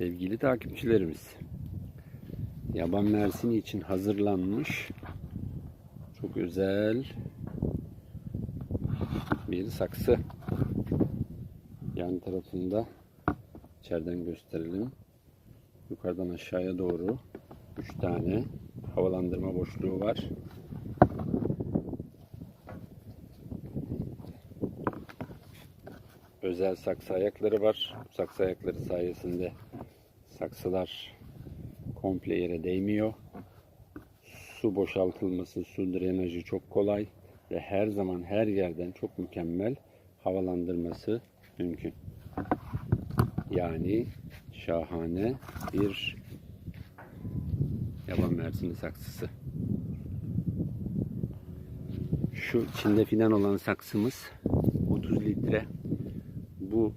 Sevgili takipçilerimiz, yaban mersini için hazırlanmış çok özel bir saksı. Yan tarafında içeriden gösterelim. Yukarıdan aşağıya doğru 3 tane havalandırma boşluğu var. Özel saksı ayakları var. Saksı ayakları sayesinde saksılar komple yere değmiyor. Su boşaltılması, su drenajı çok kolay ve her zaman her yerden çok mükemmel havalandırması mümkün. Yani şahane bir yaban mersini saksısı. Şu içinde fidan olan saksımız 30 litre. Bu